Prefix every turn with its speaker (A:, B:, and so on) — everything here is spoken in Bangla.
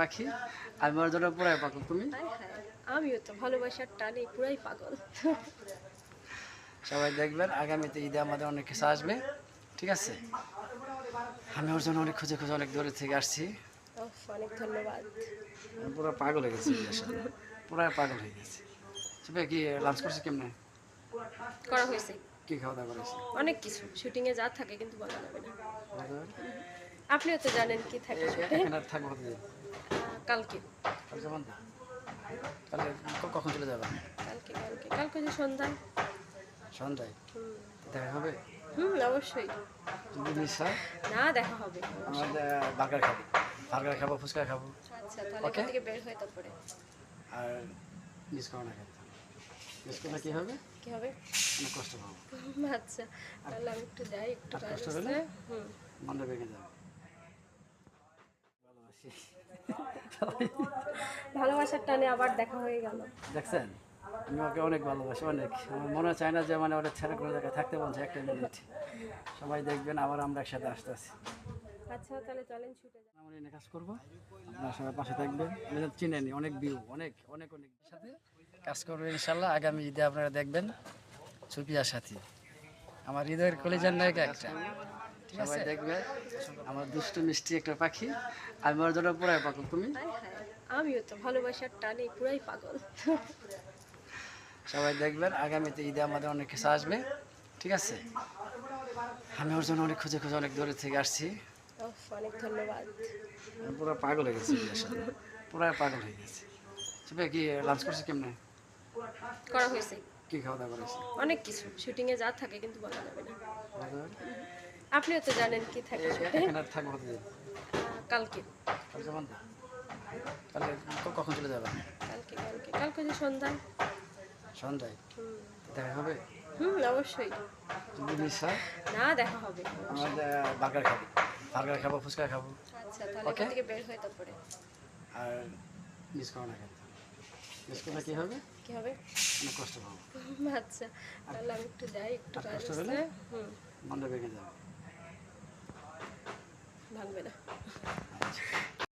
A: পাখি আমি ওর জন্য পুরাই পাগল। তুমি?
B: আমিও তো ভালোবাসার টানে পুরাই পাগল।
A: সবাই দেখবেন আগামীতে ঈদে আমাদের অনেক কিছু আসবে ঠিক আছে? আমি ওর জন্য অনেক খুঁজে খুঁজে অনেক দূরে থেকে আসছি।
B: অনেক ধন্যবাদ।
A: পুরো পাগল হয়ে গেছি পুরো পাগল হয়ে গেছি। সবাই কি লাঞ্চ করছে কেমনে?
B: করা হয়েছে।
A: কি খাওয়া দাওয়া করেছে?
B: অনেক কিছু। শুটিং এ যা থাকে কিন্তু বলা যাবে না? আপনিও তো জানেন কি থাকে
A: থাকব
B: কালকে।
A: কাল যাবেন না তাহলে ক- কখন চলে যাবেন
B: কালকে কালকে। কালকে যে সন্ধ্যায়।
A: সন্ধ্যায়? দেখা হবে?
B: হুম অবশ্যই।
A: মিস
B: না দেখা হবে।
A: বার্গার খাব। বার্গার খাব ফুচকা খাব।
B: আচ্ছা তাহলে এখান থেকে বের হয়ে তারপরে।
A: আর মিস করো না মিস করলে কী হবে?
B: কি হবে?
A: অনেক কষ্ট পাবো।
B: আচ্ছা তাহলে আমি একটু যাই একটু
A: আর
B: কাজ
A: কষ্ট হলে?
B: হুম।
A: মনটা ভেঙে যাবে।
B: ভালোবাসার টানে আবার দেখা হয়ে গেল।
A: দেখছেন? আমি ওকে অনেক ভালোবাসি অনেক। আমার মনে চায় না যে মানে ওটা ছেড়ে কোনো জায়গায় থাকতে বলছে একটা মিনিট সবাই দেখবেন আবার আমরা একসাথে আসতে আসি
B: আচ্ছা তাহলে চলেন ছুটে যাই।
A: আমরা এনে কাজ করব। আপনারা সবাই পাশে থাকবেন। আমাদের চিনেনি অনেক ভিউ অনেক অনেক অনেক। সাথে কাজ করব ইনশাল্লাহ আগামী ঈদে আপনারা দেখবেন সুপিয়ার সাথী। আমার হৃদয়ের কলেজের নায়িকা একটা। আছে। দেখবে আমার দুষ্টু মিষ্টি একটা পাখি। আমি ওর জন্য পুরাই পাগল তুমি?
B: আমিও তো ভালোবাসার টানে পুরাই পাগল।
A: সবাই দেখবেন আগামীতে ঈদে আমাদের অনেক কিছু আসবে ঠিক আছে? আমি ওর জন্য অনেক খুঁজে খুঁজে অনেক দূরে থেকে আসছি।
B: অনেক ধন্যবাদ।
A: পুরো পাগল হয়ে গেছি ঈদের সাথে। পুরো পাগল হয়ে গেছি। সবাই কি লাঞ্চ করছে কেমনে?
B: করা হয়েছে।
A: কি খাওয়া দাওয়া করেছে?
B: অনেক কিছু। শুটিং এ যা থাকে কিন্তু বলা যাবে না। আপনিও তো জানেন কি থাকে কালকে।
A: কাল যাবেন না তাহলে কখন চলে যাবেন
B: কালকে কালকে। কালকে যে সন্ধ্যায়?
A: সন্ধ্যায়। দেখা হবে?
B: হুম অবশ্যই।
A: যদি মিস হয়
B: না দেখা হবে।
A: আমাদের বার্গার খাব। বার্গার খাব ফুচকা খাব।
B: আচ্ছা তাহলে এখান থেকে বের হয়ে তারপরে।
A: আর মিস করো না কিন্তু মিস করলে কী হবে?
B: কি হবে?
A: অনেক কষ্ট পাবো।
B: আচ্ছা তাহলে আমি একটু যাই একটু
A: কষ্ট হলে?
B: হুম।
A: মনটা ভেঙে যাবে।
B: ভাঙবে না।